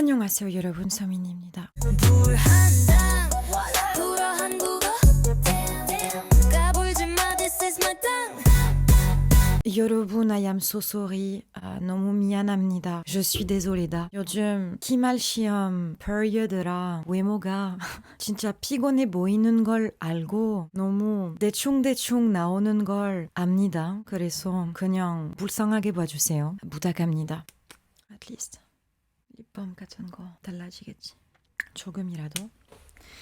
안녕하세요 여러분 서민입니다. 여러분 I am so sorry. 아, 너무 미안합니다. Je suis désolée.다. 요즘 기말 시험 period라 외모가 진짜 피곤해 보이는 걸 알고 너무 대충대충 나오는 걸 압니다. 그래서 그냥 불쌍하게 봐주세요. 부탁합니다. At least 립밤 같은 거 달라지겠지. 조금이라도.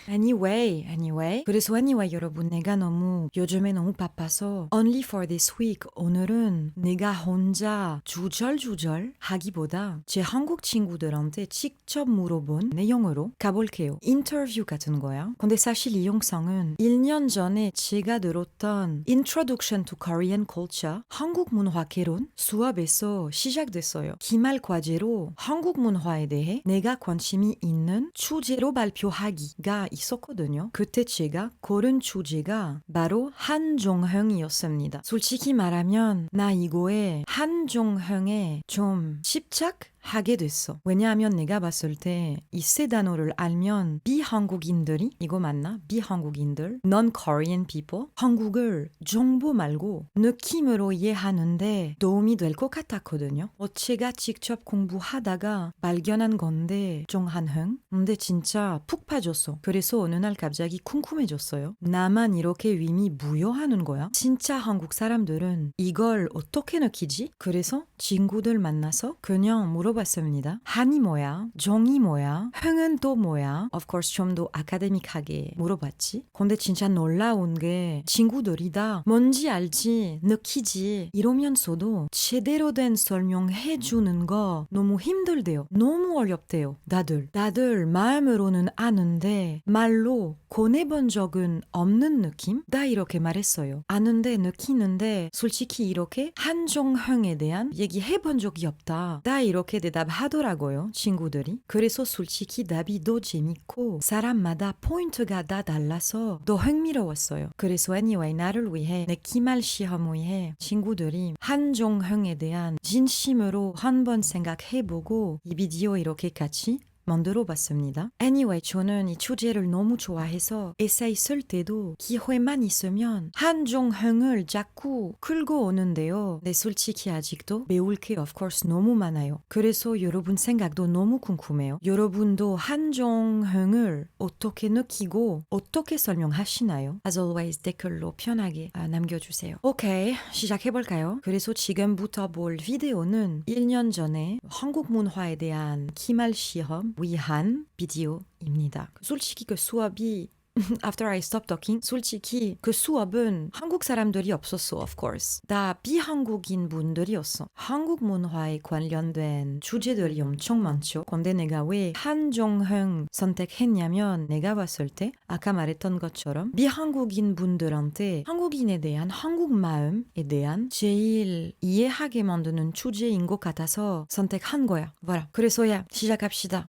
Anyway, anyway. 그래서 anyway 여러분 내가 너무 요즘에 너무 바빠서 only for this week 오늘은 내가 혼자 주절주절 하기보다 제 한국 친구들한테 직접 물어본 내용으로 가볼게요. 인터뷰 같은 거야. 근데 사실 이 영상은 1년 전에 제가 들었던 Introduction to Korean Culture 한국 문화 개론 수업에서 시작됐어요. 기말 과제로 한국 문화에 대해 내가 관심이 있는 주제로 발표하기가 있었거든요. 그때 제가 고른 주제가 바로 한종흥이었습니다. 솔직히 말하면 나 이거에 한종흥에 좀 집착 하게 됐어. 왜냐하면 내가 봤을 때 이 세 단어를 알면 비한국인들이 이거 맞나? 비한국인들, non-Korean people 한국을 정보 말고 느낌으로 이해하는데 도움이 될 것 같았거든요. 어, 제가 직접 공부하다가 발견한 건데 정한흥. 근데 진짜 푹 빠졌어. 그래서 어느 날 갑자기 궁금해졌어요. 나만 이렇게 의미 부여하는 거야? 진짜 한국 사람들은 이걸 어떻게 느끼지? 그래서 친구들 만나서 그냥 물어 봤습니다. 한이 뭐야? 정이 뭐야? 흥은 또 뭐야? Of course 좀 더 아카데믹하게 물어봤지. 근데 진짜 놀라운 게 친구들이 다 뭔지 알지, 느끼지 이러면서도 제대로 된 설명해 주는 거 너무 힘들대요. 너무 어렵대요. 다들. 다들 마음으로는 아는데 말로 권해본 적은 없는 느낌? 다 이렇게 말했어요. 아는데 느끼는데 솔직히 이렇게 한종흥에 대한 얘기해 본 적이 없다. 다 이렇게 대답하더라고요. 친구들이. 그래서 솔직히 답이 더 재밌고 사람마다 포인트가 다 달라서 더 흥미로웠어요. 그래서 anyway 나를 위해 내 기말 시험 위해 친구들이 한종흥에 대한 진심으로 한번 생각해보고 이 비디오 이렇게 같이 만들어 봤습니다. Anyway, 저는 이 주제를 너무 좋아해서 에세이 쓸 때도 기회만 있으면 한종흥을 자꾸 끌고 오는데요. 근데 솔직히 아직도 배울 게 of course 너무 많아요. 그래서 여러분 생각도 너무 궁금해요. 여러분도 한종흥을 어떻게 느끼고 어떻게 설명하시나요? As always 댓글로 편하게 아, 남겨주세요. 오케이, 시작해볼까요? 그래서 지금부터 볼 비디오는 1년 전에 한국 문화에 대한 기말 시험 위한 비디오입니다. 솔직히 그 수업이 After I stop talking, 솔직히 그 수업은 한국 사람들이 없었어, of course. 다 비한국인 분들이었어. 한국 문화에 관련된 주제들이 엄청 많죠. 근데 내가 왜 한종흥 선택했냐면 내가 봤을 때 아까 말했던 것처럼 비한국인 분들한테 한국인에 대한 한국 마음에 대한 제일 이해하게 만드는 주제인 것 같아서 선택한 거야. voilà. 그래서 야 시작합시다.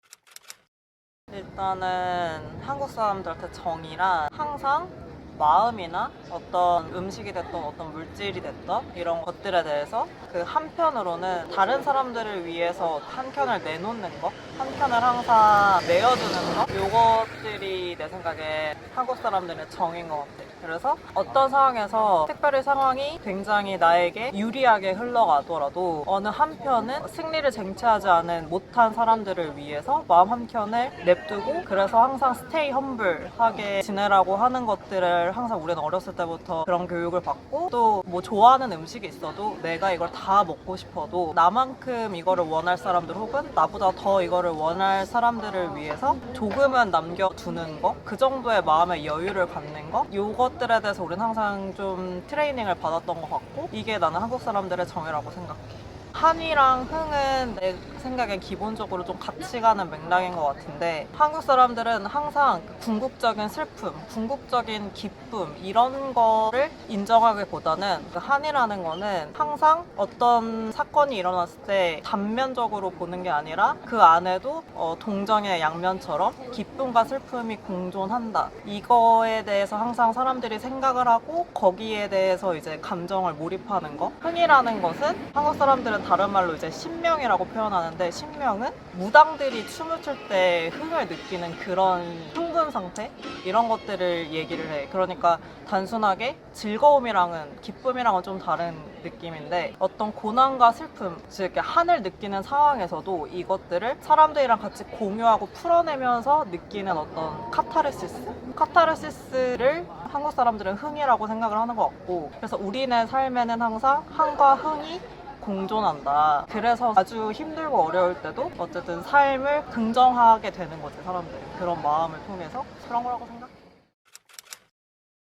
일단은 한국 사람들한테 정이란 항상 마음이나 어떤 음식이 됐던 어떤 물질이 됐던 이런 것들에 대해서 그 한편으로는 다른 사람들을 위해서 한 켠을 내놓는 거, 한 켠을 항상 내어주는 거, 요것들이 내 생각에 한국 사람들의 정인 것 같아. 그래서 어떤 상황에서 특별히 상황이 굉장히 나에게 유리하게 흘러가더라도 어느 한편은 승리를 쟁취하지 않은 못한 사람들을 위해서 마음 한켠을 냅두고 그래서 항상 스테이 험블하게 지내라고 하는 것들을 항상 우리는 어렸을 때부터 그런 교육을 받고 또 뭐 좋아하는 음식이 있어도 내가 이걸 다 먹고 싶어도 나만큼 이거를 원할 사람들 혹은 나보다 더 이거를 원할 사람들을 위해서 조금은 남겨두는 거 그 정도의 마음의 여유를 갖는 거 요것 들에 대해서 우리는 항상 좀 트레이닝을 받았던 것 같고 이게 나는 한국 사람들의 정이라고 생각해 한이랑 흥은 내 생각엔 기본적으로 좀 같이 가는 맥락인 것 같은데 한국 사람들은 항상 그 궁극적인 슬픔, 궁극적인 기쁨 이런 거를 인정하기보다는 그 한이라는 거는 항상 어떤 사건이 일어났을 때 단면적으로 보는 게 아니라 그 안에도 어, 동정의 양면처럼 기쁨과 슬픔이 공존한다. 이거에 대해서 항상 사람들이 생각을 하고 거기에 대해서 이제 감정을 몰입하는 거. 흥이라는 것은 한국 사람들은 다 다른 말로 이제 신명이라고 표현하는데 신명은 무당들이 춤을 출 때 흥을 느끼는 그런 흥분 상태 이런 것들을 얘기를 해. 그러니까 단순하게 즐거움이랑은 기쁨이랑은 좀 다른 느낌인데 어떤 고난과 슬픔, 즉 한을 느끼는 상황에서도 이것들을 사람들이랑 같이 공유하고 풀어내면서 느끼는 어떤 카타르시스? 카타르시스를 한국 사람들은 흥이라고 생각을 하는 것 같고 그래서 우리는 삶에는 항상 한과 흥이 공존한다. 그래서 아주 힘들고 어려울 때도 어쨌든 삶을 긍정하게 되는 거지, 사람들이. 그런 마음을 통해서 그런 거라고 생각해.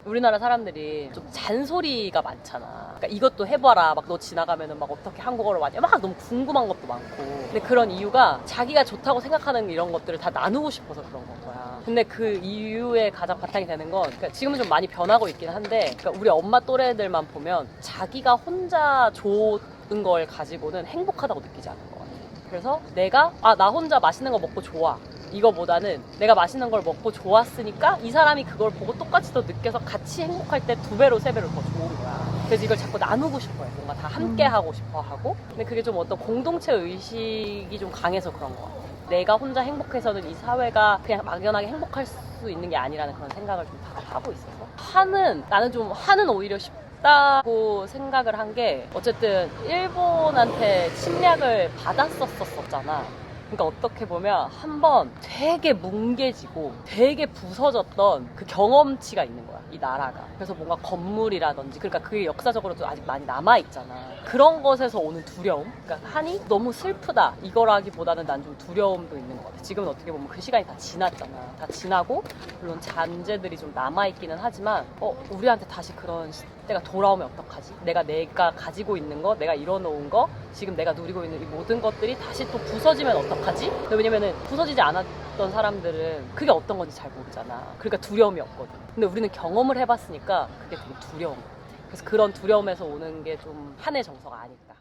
우리나라 사람들이 좀 잔소리가 많잖아. 그러니까 이것도 해봐라. 막 너 지나가면은 막 어떻게 한국어를 왔냐. 막 너무 궁금한 것도 많고. 근데 그런 이유가 자기가 좋다고 생각하는 이런 것들을 다 나누고 싶어서 그런 건 거야. 근데 그 이유의 가장 바탕이 되는 건 그러니까 지금은 좀 많이 변하고 있긴 한데 그러니까 우리 엄마 또래들만 보면 자기가 혼자 좋 은걸 가지고는 행복하다고 느끼지 않는 것 같아. 그래서 내가 아 나 혼자 맛있는 거 먹고 좋아. 이거보다는 내가 맛있는 걸 먹고 좋았으니까 이 사람이 그걸 보고 똑같이 더 느껴서 같이 행복할 때 두 배로 세 배로 더 좋은 거야. 그래서 이걸 자꾸 나누고 싶어요. 뭔가 다 함께 하고 싶어 하고. 근데 그게 좀 어떤 공동체 의식이 좀 강해서 그런 것 같아. 내가 혼자 행복해서는 이 사회가 그냥 막연하게 행복할 수 있는 게 아니라는 그런 생각을 좀 하고 있어서. 한은 나는 좀 한은 오히려 쉽 다고 생각을 한 게 어쨌든 일본한테 침략을 받았었었잖아. 그러니까 어떻게 보면 한 번 되게 뭉개지고 되게 부서졌던 그 경험치가 있는 거야 이 나라가. 그래서 뭔가 건물이라든지 그러니까 그게 역사적으로도 아직 많이 남아 있잖아. 그런 것에서 오는 두려움 그러니까 한이 너무 슬프다 이거라기보다는 난 좀 두려움도 있는 것 같아. 지금은 어떻게 보면 그 시간이 다 지났잖아. 다 지나고 물론 잔재들이 좀 남아 있기는 하지만 어 우리한테 다시 그런 때가 돌아오면 어떡하지 내가 내가 가지고 있는 거 내가 이뤄놓은 거 지금 내가 누리고 있는 이 모든 것들이 다시 또 부서지면 어떡하지? 왜냐면은 부서지지 않았던 사람들은 그게 어떤 건지 잘 모르잖아. 그러니까 두려움이 없거든. 근데 우리는 경험을 해봤으니까 그게 되게 두려운 것 같아. 그래서 그런 두려움에서 오는 게 좀 한의 정서가 아닐까.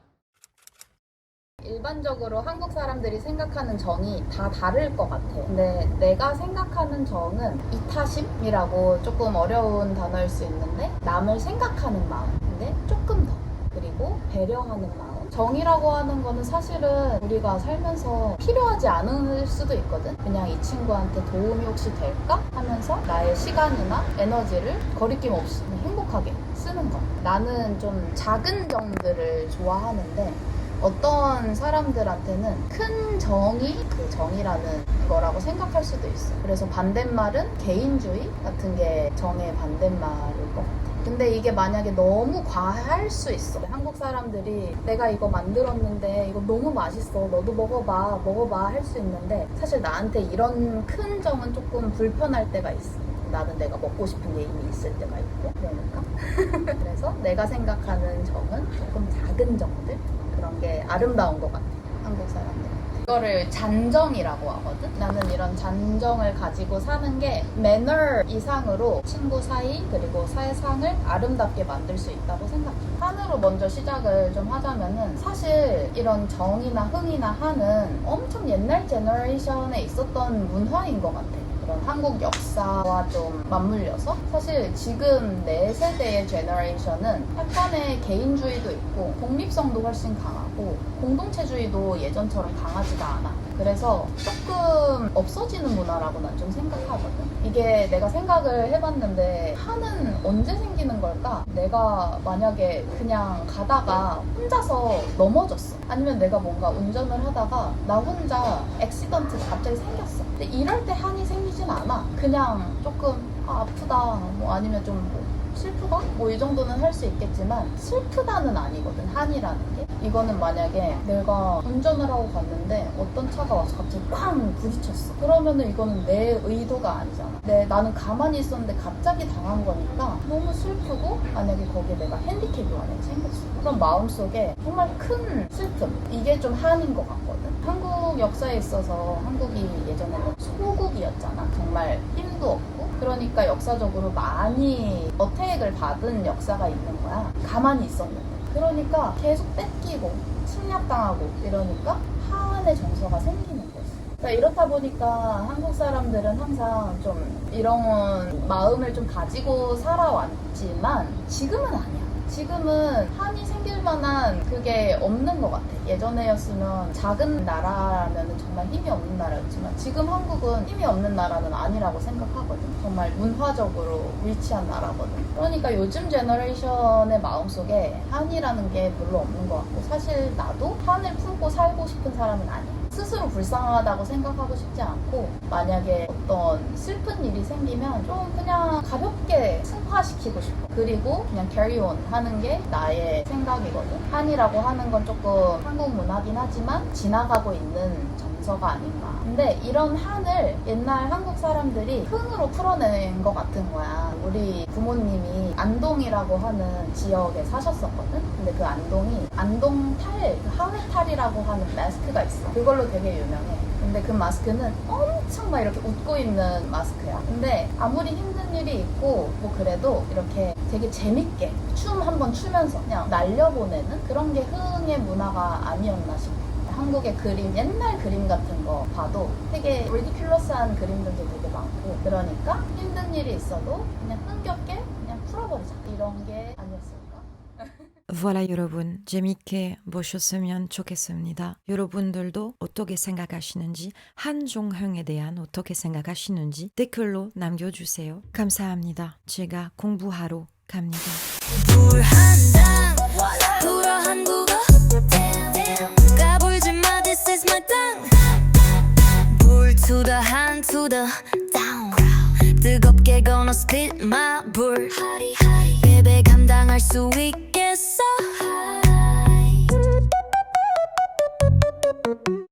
일반적으로 한국 사람들이 생각하는 정이 다 다를 것 같아. 근데 내가 생각하는 정은 이타심이라고 조금 어려운 단어일 수 있는데 남을 생각하는 마음. 근데 조금 더. 그리고 배려하는 마음. 정이라고 하는 거는 사실은 우리가 살면서 필요하지 않을 수도 있거든. 그냥 이 친구한테 도움이 혹시 될까? 하면서 나의 시간이나 에너지를 거리낌 없이 행복하게 쓰는 거. 나는 좀 작은 정들을 좋아하는데 어떤 사람들한테는 큰 정이 그 정이라는 거라고 생각할 수도 있어. 그래서 반대말은 개인주의 같은 게 정의 반대말일 것 같아. 근데 이게 만약에 너무 과할 수 있어. 한국 사람들이 내가 이거 만들었는데 이거 너무 맛있어. 너도 먹어봐, 먹어봐 할 수 있는데 사실 나한테 이런 큰 정은 조금 불편할 때가 있어. 나는 내가 먹고 싶은 게 이미 있을 때가 있고 그러니까 그래서 내가 생각하는 정은 조금 작은 정들 그런 게 아름다운 것 같아 한국 사람들 이거를 잔정이라고 하거든? 나는 이런 잔정을 가지고 사는 게 매너 이상으로 친구 사이 그리고 세상을 아름답게 만들 수 있다고 생각해. 한으로 먼저 시작을 좀 하자면은 사실 이런 정이나 흥이나 한은 엄청 옛날 제너레이션에 있었던 문화인 것 같아 그런 한국 역사와 좀 맞물려서 사실 지금 내 세대의 제너레이션은 약간의 개인주의도 있고 독립성도 훨씬 강하고 공동체주의도 예전처럼 강하지가 않아. 그래서 조금 없어지는 문화라고 난 좀 생각하거든. 이게 내가 생각을 해봤는데 한은 언제 생기는 걸까? 내가 만약에 그냥 가다가 혼자서 넘어졌어. 아니면 내가 뭔가 운전을 하다가 나 혼자 액시던트 갑자기 생겼어. 근데 이럴 때 한이 생기진 않아. 그냥 조금 아, 아프다. 뭐 아니면 좀 뭐 슬프다? 뭐 이 정도는 할 수 있겠지만 슬프다는 아니거든 한이라는 게 이거는 만약에 내가 운전을 하고 갔는데 어떤 차가 와서 갑자기 쾅 부딪혔어 그러면은 이거는 내 의도가 아니잖아 내, 나는 가만히 있었는데 갑자기 당한 거니까 너무 슬프고 만약에 거기에 내가 핸디캡이 만약에 생겼어 그럼 마음속에 정말 큰 슬픔 이게 좀 한인 것 같거든 한국 역사에 있어서 한국이 예전에는 소국이었잖아 정말 힘도 없고 그러니까 역사적으로 많이 어택을 받은 역사가 있는 거야. 가만히 있었는데. 그러니까 계속 뺏기고 침략당하고 이러니까 한의 정서가 생기는 거지. 그러니까 이렇다 보니까 한국 사람들은 항상 좀 이런 마음을 좀 가지고 살아왔지만 지금은 아니야. 지금은 한이 생 길 만한 그게 없는 것 같아. 예전에였으면 작은 나라라면 정말 힘이 없는 나라였지만 지금 한국은 힘이 없는 나라는 아니라고 생각하거든. 정말 문화적으로 위치한 나라거든. 그러니까 요즘 제너레이션의 마음속에 한이라는 게 별로 없는 것 같고 사실 나도 한을 품고 살고 싶은 사람은 아니야. 스스로 불쌍하다고 생각하고 싶지 않고 만약에 어떤 슬픈 일이 생기면 좀 그냥 가볍게 승화시키고 싶어. 그리고 그냥 on 하는 게 나의 생각이거든. 한이라고 하는 건 조금 한국 문화긴 하지만 지나가고 있는 정서가 아닌가. 근데 이런 한을 옛날 한국 사람들이 흥으로 풀어낸 것 같은 거야. 우리 부모님이 안동이라고 하는 지역에 사셨었거든. 근데 그 안동이 안동탈, 그 하회탈이라고 하는 마스크가 있어. 그걸로 되게 유명해. 근데 그 마스크는 엄청 막 이렇게 웃고 있는 마스크야. 근데 아무리 힘든 일이 있고 뭐 그래도 이렇게 되게 재밌게 춤 한번 추면서 그냥 날려보내는 그런 게 흥의 문화가 아니었나 싶어. 한국의 그림, 옛날 그림 같은 거 봐도 되게 리디큘러스한 그림들도 되게 많고 그러니까 힘든 일이 있어도 그냥 흥겹게 그냥 풀어버리자 이런 게 아니었을까? Voilà 여러분 재밌게 보셨으면 좋겠습니다. 여러분들도 어떻게 생각하시는지 한종흥에 대한 어떻게 생각하시는지 댓글로 남겨주세요. 감사합니다. 제가 공부하러 갑니다. so we